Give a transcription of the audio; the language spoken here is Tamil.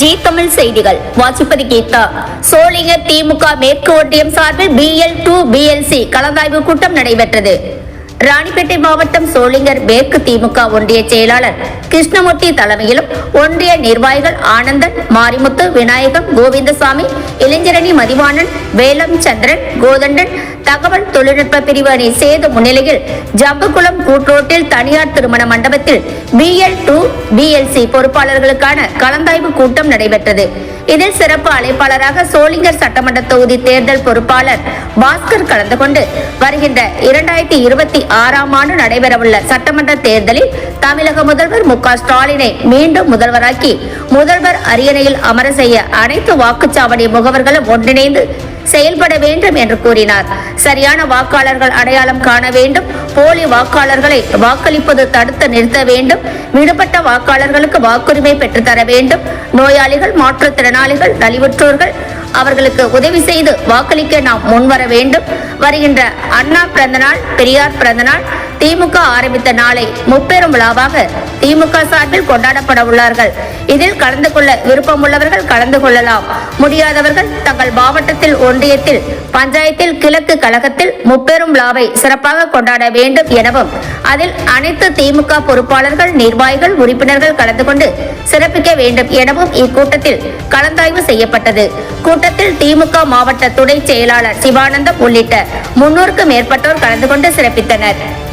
ஜி தமிழ் செய்திகள். வாசிப்பது கீதா. சோளிங்கர் திமுக மேற்கு ஒன்றியம் சார்பில் பிஎல் டூ பிஎல்சி கலந்தாய்வு கூட்டம் நடைபெற்றது. ராணிப்பேட்டை மாவட்டம் சோளிங்கர் மேற்கு திமுக ஒன்றிய செயலாளர் கிருஷ்ணமூர்த்தி தலைமையிலும் ஒன்றிய நிர்வாகிகள் ஆனந்தன் மாரிமுத்து விநாயகம் கோவிந்தசாமி இளைஞரணி மதிவாணன் வேலம் சந்திரன் கோதண்டன் தகவல் தொழில்நுட்ப பிரிவு அணி சேது முன்னிலையில் ஜம்புக்குளம் கூட்ரோட்டில் தனியார் திருமண மண்டபத்தில் பிஎல் டூ பிஎல்சி பொறுப்பாளர்களுக்கான கலந்தாய்வு கூட்டம் நடைபெற்றது. இதில் சிறப்பு அழைப்பாளராக சோளிங்கர் சட்டமன்ற தொகுதி தேர்தல் பொறுப்பாளர் பாஸ்கர் கலந்து கொண்டு வருகின்ற இரண்டாயிரத்தி இருபத்தி ஆறாம் ஆண்டு நடைபெறவுள்ள சட்டமன்ற தேர்தலில் தமிழக முதல்வர் மு க ஸ்டாலினை மீண்டும் முதல்வராக்கி முதல்வர் அரியணையில் அமர செய்ய அனைத்து வாக்குச்சாவடி முகவர்களும் ஒன்றிணைந்து செயல்பட வேண்டும் என்று கூறினார். சரியான வாக்காளர்கள் அடையாளம் காண வேண்டும். போலி வாக்காளர்களை வாக்களிப்பது தடுத்து நிறுத்த வேண்டும். விடுபட்ட வாக்காளர்களுக்கு வாக்குரிமை பெற்றுத்தர வேண்டும். நோயாளிகள் மாற்றுத்திறனாளிகள் நலிவுற்றோர்கள் அவர்களுக்கு உதவி செய்து வாக்களிக்க நாம் முன்வர வேண்டும். வருகின்ற அண்ணா பிறந்தநாள் பெரியார் பிறந்தநாள் திமுக ஆரம்பித்த நாளை முப்பெரும் விழாவாக திமுக சார்பில் கொண்டாடப்பட உள்ளார்கள். இதில் கலந்து கொள்ள விருப்பமுள்ளவர்கள் கலந்து கொள்ளலாம். முடியாதவர்கள் தங்கள் மாவட்டத்தில் ஒன்றியத்தில் பஞ்சாயத்தில் கிழக்கு கழகத்தில் முப்பெரும் விழாவை சிறப்பாக கொண்டாட வேண்டும் எனவும் அதில் அனைத்து திமுக பொறுப்பாளர்கள் நிர்வாகிகள் உறுப்பினர்கள் கலந்து கொண்டு சிறப்பிக்க வேண்டும் எனவும் இக்கூட்டத்தில் கலந்தாய்வு செய்யப்பட்டது. கூட்டத்தில் திமுக மாவட்ட துணை செயலாளர் சிவானந்தம் உள்ளிட்ட முன்னூறுக்கும் மேற்பட்டோர் கலந்து கொண்டு சிறப்பித்தனர்.